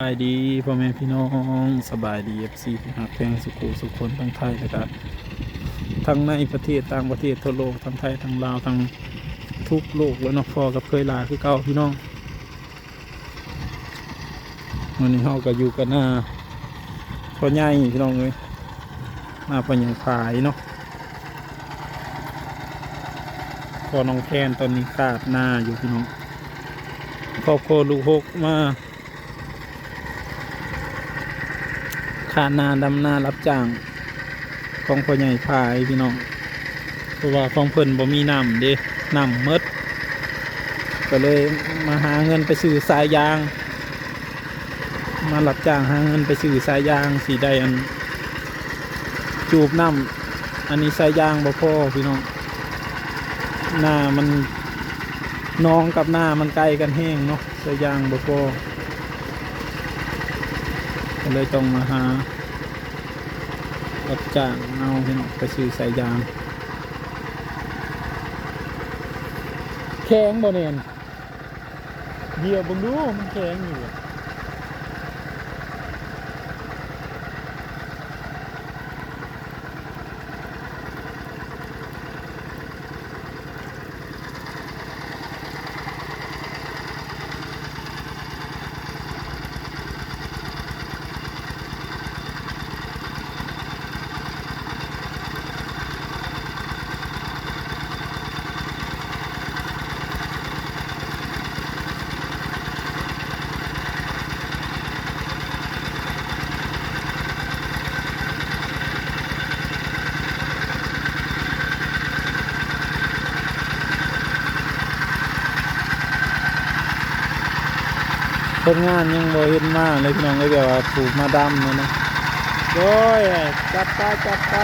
สบายดีพ่อแม่พี่น้องสบายดีเอฟซีที่หักแพงสุขุสุขคนทั้งไทยและก็ทั้งในประเทศต่างประเทศทั่วโลกทั้งไทยทั้งลาวทั้งทุกโลกแล้วนาะพอกับเคยลาคือเก่าพี่น้องวันนี้เราก็อยู่กันหน้าพ่อใหญ่พี่น้องเลยหน้าพ่อใหญ่ขายเนาะพอน้องแคนตอนนี้ขาดหน้าอยู่พี่น้องครอบครัวลูกหกมาาดนาดำนารับจ้าง ของพ่อใหญ่พายพี่น้องเพราะว่าของเพิ่นบ่มีน้ำเด้น้ำมดก็เลยมาหาเงินไปซื้อสายยาง มารับจ้างหาเงินไปซื้อสายยางสีได้อัน จูบน้ำอันนี้สายยางบ่พอพี่น้องหน้ามันน้องกับหน้ามันใกล้กันแห้งเนาะสายยางบ่พอ ก็เลยต้องมาหารับจ้างเอาพี่น้องไปซื้อสายยางแข็งบ่เนียนเดี๋ยวบังดูมันแข็งอยู่ คนงานยังบ่เห็นมาเลยพี่น้องเลยแบบว่าถูกมาดำเลยนะโอ้ยจับไปจับไป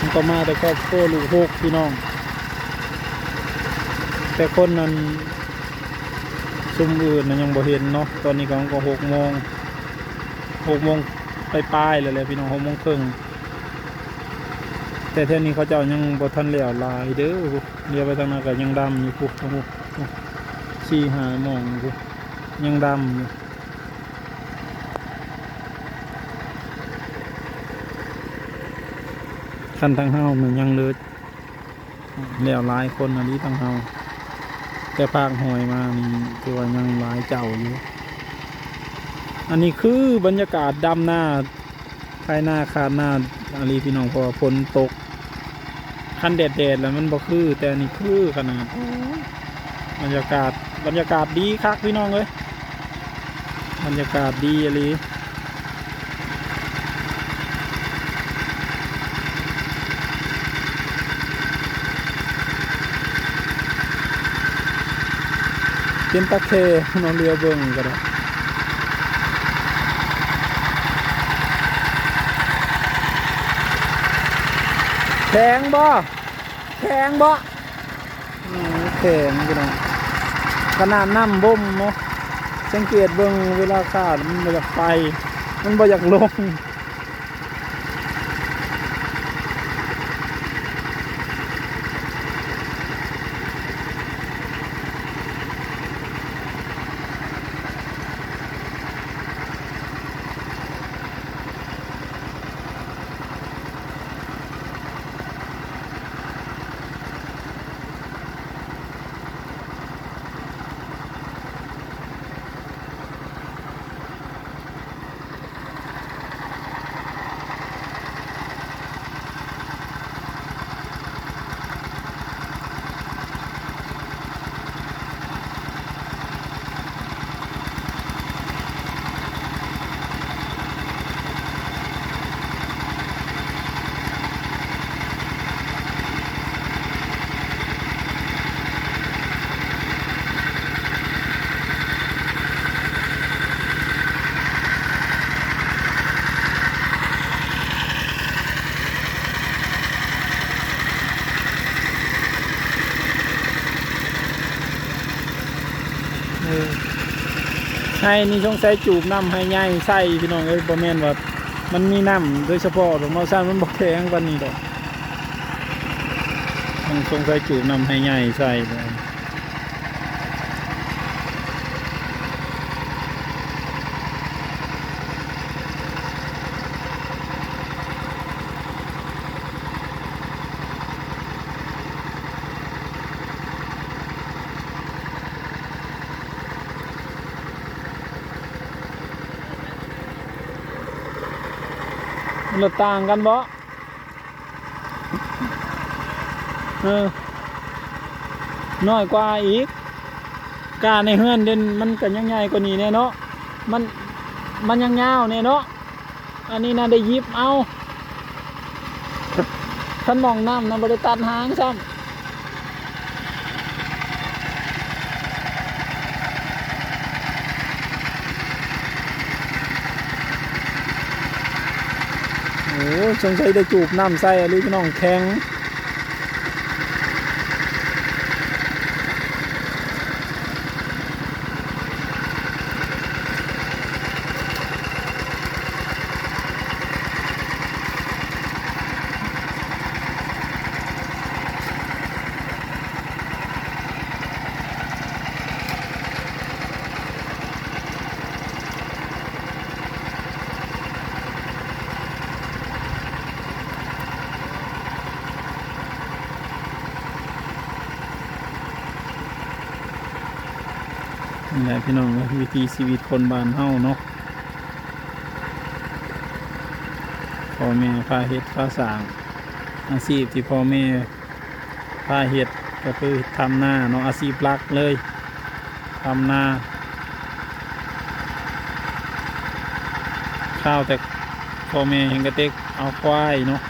มันก็มาแต่ครอบครัวลูกหกพี่น้อง แต่คนนั้นซุ่มอื่นนะยังบ่เห็นเนาะตอนนี้ก็ก็หกโมงหกโมงไปปลายๆเลยแหละพี่น้องหกโมงครึ่ง แต่เท่านี้เขาเจ้ายังบ่ทันแล้วลายเด้อเดียไปทางนั้นก็ยังดำอยู่พุทั้งพุชี้หามองอยู่ยังดำอยู่คันทางเฮามันยังเลิศแล้วลายคนอันนี้ทางเฮาแต่ภาคหอยมานี่คือว่ายังลายเจ้าอยู่ อันนี้คือบรรยากาศดำหน้าภายหน้าคาดหน้าอาลีพี่น้องพราะว่าฝนตก คันแดดแดดๆแล้วมันบ่คือ แต่อันนี่คือขนาดบรรยากาศบรรยากาศดีคักพี่น้องเลยบรรยากาศดีอะไรเป็นตะเคน้องเรือเบิ่งก็ได้ แข็งบ่แข็งบ่อืมแข็งพี่น้องขนาดน้ำบ่มเนาะสังเกตเบิ่งเวลาขาดมันบ่อยากไป มันบ่อยากลง ให้นี่ช่องใส่จูบน้ำให้ง่ายใส่พี่น้องเอ้ยบะแม่นว่ามันมีน้ำโดยเฉพาะดอกมอซันมันบอกแข็งวันนี้ดอกสงใส่จูบนำให้ง่ายใส่ มันละต่างกันบ่เออน้อยกว่าอีกกาในเฮือนเด่นมันก็ยังใหญ่กว่านี้แน่เนาะมันมันยังยาวแน่เนาะอันนี้น่าได้ยิบเอาท่านมองน้ำนะบริตัดหางซ้ำ สงสัยได้จูบน้ำใส่อะไรพี่น้องแข็ง นี่แหละพี่น้องวิธีชีวิตคนบ้านเฮาเนาะพ่อแม่พาเฮ็ดพาสางอาชีพที่พ่อแม่พาเฮ็ดก็คือทำนาเนาะอาชีพหลักเลยทำนาข้าวแต่พ่อแม่เห็นกระเต็กเอาควายเนาะ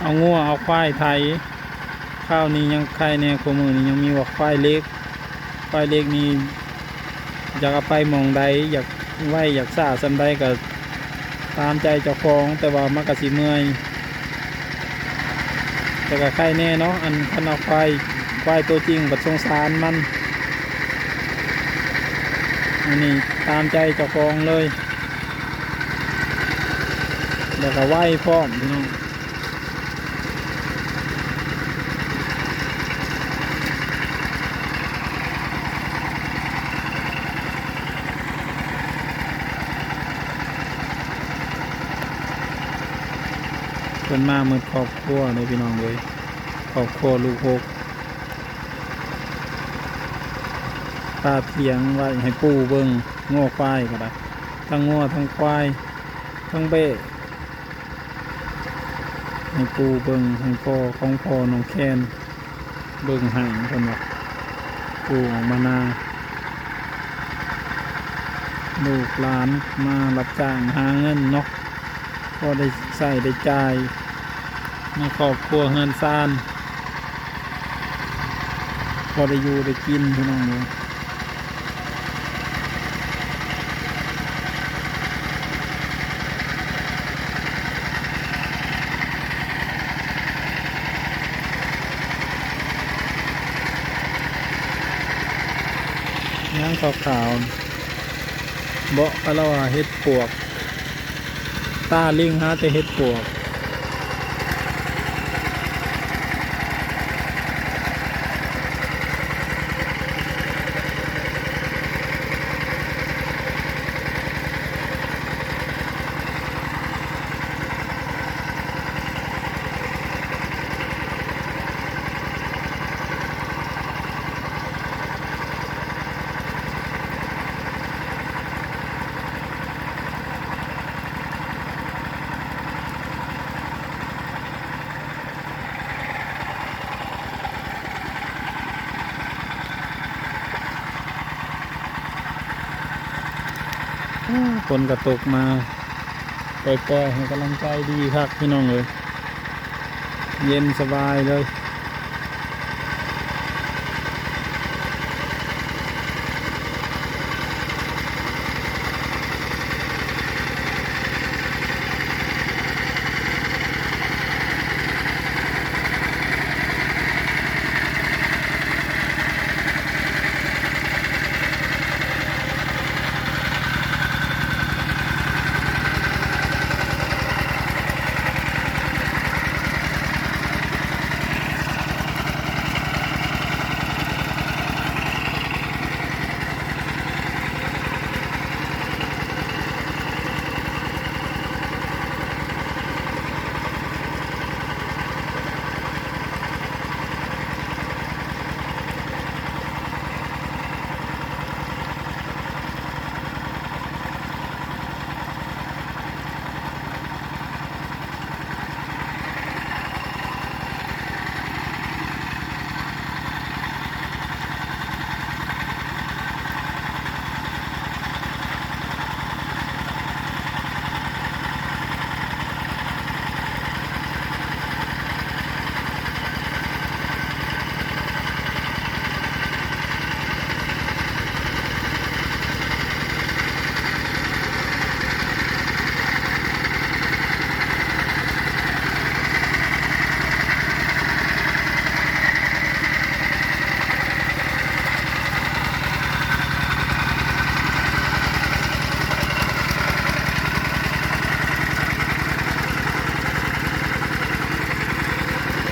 เอางัวเอาควายไทย ข้าวนี้ยังไข่แน่ขมือนี้ยังมีว่าควายเล็กควายเล็กนี่ อยากไปมองใดอยากไหวอยากสาสันใดก็ตามใจเจ้าของแต่ว่ามันก็สิเมื่อยแต่ก็ใครแน่เนาะอันคันเอาควายควายตัวจริงบัดสงสารมันอันนี้ตามใจเจ้าของเลยแล้วก็ไหวพร้อมพี่น้อง เพิ่นมาเมือครอบครัวเลยพี่น้องเลยครอบครัวลูกหกตาเถียงไว้ให้ปูเบิงง้อควายก็ได้ทั้งง้อทั้งควายทั้งเบ้ให้ปูเบิงให้พ่อของพ่อน้องแคนเบิงห้เพิ่นว่าปู่ออกมานาลูกหลานมารับจ้างหาเงินเนาะ พอได้ใส่ได้จ่ายในครอบครัวเฮือนซานพอได้อยู่ได้กินพี่น้องเลยย่างขาวๆเบาะก็เรว่าเฮ็ดปวก ตาลิงฮะแต่เฮ็ดปวก ฝนกระตกมาปล่อยๆให้กำลังใจดีครับพี่น้องเลย เย็นสบายเลย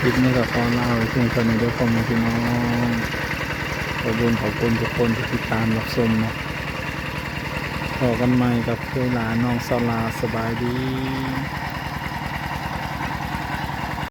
ลิปนี้ก็ขอลาเพียงเท่านี้เด้วยความพี่น้องขอบคุณขอบคุณทุกคนที่ติดตามรับชมนะพอกันใหม่กับเคยหลานน้องสลาสบายดี